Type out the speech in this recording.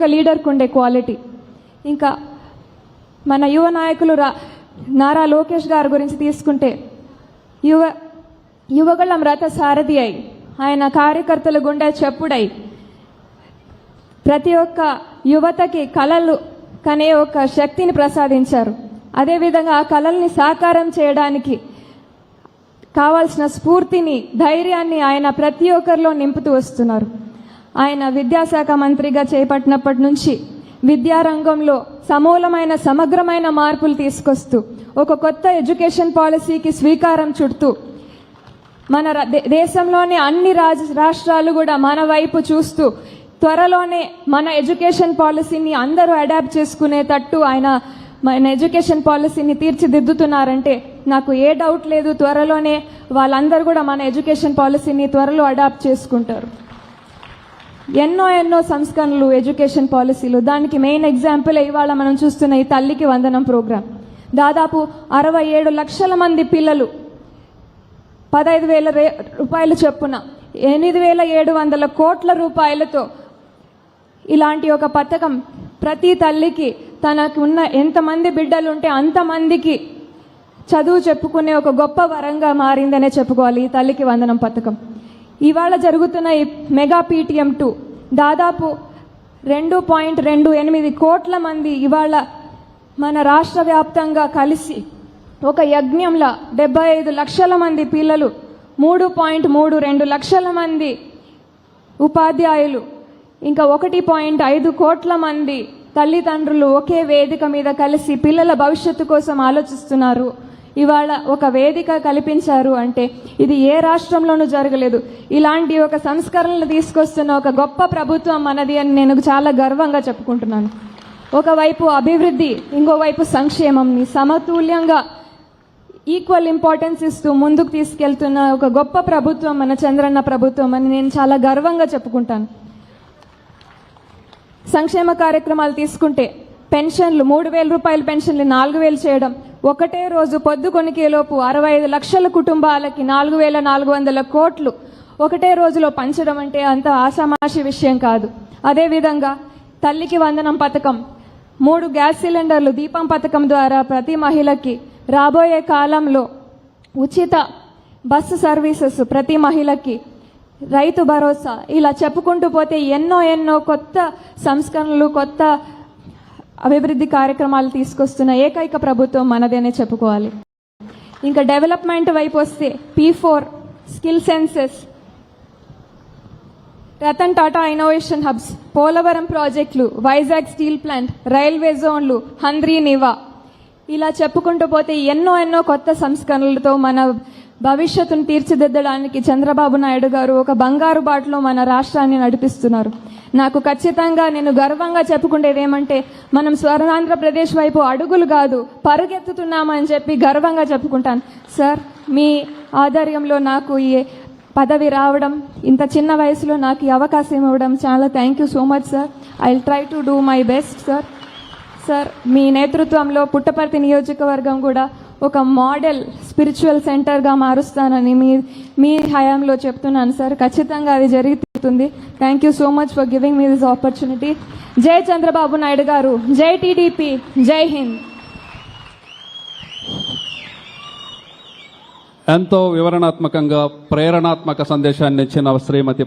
ఒక లీడర్కు ఉండే క్వాలిటీ ఇంకా మన యువ నాయకులు రా నారా లోకేష్ గారి గురించి తీసుకుంటే యువ యువగళం రథ సారథి అయి ఆయన కార్యకర్తల గుండె చెప్పుడై ప్రతి ఒక్క యువతకి కళలు కనే ఒక శక్తిని ప్రసాదించారు. అదేవిధంగా ఆ కళల్ని సాకారం చేయడానికి కావాల్సిన స్ఫూర్తిని ధైర్యాన్ని ఆయన ప్రతి ఒక్కరిలో నింపుతూ వస్తున్నారు. ఆయన విద్యాశాఖ మంత్రిగా చేపట్టినప్పటి నుంచి విద్యారంగంలో సమూలమైన సమగ్రమైన మార్పులు తీసుకొస్తూ ఒక కొత్త ఎడ్యుకేషన్ పాలసీకి స్వీకారం చుడుతూ మన దే- దేశంలోని అన్ని రాజ రాష్ట్రాలు కూడా మన వైపు చూస్తూ త్వరలోనే మన ఎడ్యుకేషన్ పాలసీని అందరూ అడాప్ట్ చేసుకునేటట్టు ఆయన మన ఎడ్యుకేషన్ పాలసీని తీర్చిదిద్దుతున్నారంటే నాకు ఏ డౌట్ లేదు. త్వరలోనే వాళ్ళందరూ కూడా మన ఎడ్యుకేషన్ పాలసీని త్వరలో అడాప్ట్ చేసుకుంటారు. ఎన్నో ఎన్నో సంస్కరణలు ఎడ్యుకేషన్ పాలసీలు. దానికి మెయిన్ ఎగ్జాంపుల్ ఇవాళ మనం చూస్తున్న ఈ తల్లికి వందనం ప్రోగ్రాం. దాదాపు అరవై ఏడు లక్షల మంది పిల్లలు పదహైదు వేల రే- రూపాయలు చొప్పున ఎనిమిది వేల ఏడు వందల కోట్ల రూపాయలతో ఇలాంటి ఒక పథకం ప్రతి తల్లికి తనకు ఉన్న ఎంతమంది బిడ్డలు ఉంటే అంతమందికి చదువు చెప్పుకునే ఒక గొప్ప వరంగా మారిందనే చెప్పుకోవాలి ఈ తల్లికి వందనం పథకం. ఇవాళ జరుగుతున్న ఈ మెగా పీటీఎం టూ దాదాపు రెండు పాయింట్ రెండు ఎనిమిది కోట్ల మంది ఇవాళ మన రాష్ట్ర వ్యాప్తంగా కలిసి ఒక యజ్ఞంలో డెబ్బై ఐదు లక్షల మంది పిల్లలు మూడు పాయింట్ మూడు రెండు లక్షల మంది ఉపాధ్యాయులు ఇంకా ఒకటి పాయింట్ ఐదు కోట్ల మంది తల్లిదండ్రులు ఒకే వేదిక మీద కలిసి పిల్లల భవిష్యత్తు కోసం ఆలోచిస్తున్నారు. ఇవాళ ఒక వేదిక కల్పించారు అంటే ఇది ఏ రాష్ట్రంలోనూ జరగలేదు. ఇలాంటి ఒక సంస్కరణలు తీసుకొస్తున్న ఒక గొప్ప ప్రభుత్వం మనది అని నేను చాలా గర్వంగా చెప్పుకుంటున్నాను. ఒకవైపు అభివృద్ధి ఇంకోవైపు సంక్షేమంని సమతుల్యంగా ఈక్వల్ ఇంపార్టెన్స్ ఇస్తూ ముందుకు తీసుకెళ్తున్న ఒక గొప్ప ప్రభుత్వం మన చంద్రన్న ప్రభుత్వం అని నేను చాలా గర్వంగా చెప్పుకుంటాను. సంక్షేమ కార్యక్రమాలు తీసుకుంటే పెన్షన్లు మూడు వేల రూపాయల పెన్షన్లు నాలుగు వేలు చేయడం ఒకటే రోజు పొద్దుకొనికేలోపు అరవై ఐదు లక్షల కుటుంబాలకి నాలుగు వేల నాలుగు వందల కోట్లు. ఒకటే రోజులో పంచడం అంటే అంత ఆషామాషి విషయం కాదు. అదేవిధంగా తల్లికి వందనం పథకం మూడు గ్యాస్ సిలిండర్లు దీపం పథకం ద్వారా ప్రతి మహిళకి రాబోయే కాలంలో ఉచిత బస్సు సర్వీసెస్ ప్రతి మహిళకి రైతు భరోసా. ఇలా చెప్పుకుంటూ పోతే ఎన్నో ఎన్నో కొత్త సంస్కరణలు కొత్త అభివృద్ధి కార్యక్రమాలు తీసుకొస్తున్న ఏకైక ప్రభుత్వం మనదేనే చెప్పుకోవాలి. ఇంకా డెవలప్మెంట్ వైపు వస్తే P four skill census Ratan Tata innovation hubs Polavaram ప్రాజెక్టులు వైజాగ్ స్టీల్ ప్లాంట్ రైల్వే జోన్లు హంద్రీ నివా. ఇలా చెప్పుకుంటూ పోతే ఎన్నో ఎన్నో కొత్త సంస్కరణలతో మన భవిష్యత్తును తీర్చిదిద్దడానికి చంద్రబాబు నాయుడు గారు ఒక బంగారు బాటలో మన రాష్ట్రాన్ని నడిపిస్తున్నారు. నాకు ఖచ్చితంగా నేను గర్వంగా చెప్పుకునేది ఏమంటే మనం స్వర్ణాంధ్రప్రదేశ్ వైపు అడుగులు కాదు పరుగెత్తుతున్నామని చెప్పి గర్వంగా చెప్పుకుంటాను. సార్ మీ ఆధ్వర్యంలో నాకు ఈ పదవి రావడం ఇంత చిన్న వయసులో నాకు ఈ అవకాశం ఇవ్వడం చాలా thank you so much sir I try to do my best sir sir మీ నేతృత్వంలో పుట్టపర్తి నియోజకవర్గం కూడా ఒక మోడల్ స్పిరిచువల్ సెంటర్గా మారుస్తానని మీ మీ హయాంలో చెప్తున్నాను సార్. ఖచ్చితంగా అది జరుగుతుంది thank you so much for giving me this opportunity జై చంద్రబాబు నాయుడు గారు. జై టీడీపీ. జై హింద్. ఎంతో వివరణాత్మకంగా ప్రేరణాత్మక సందేశాన్ని ఇచ్చిన శ్రీమతి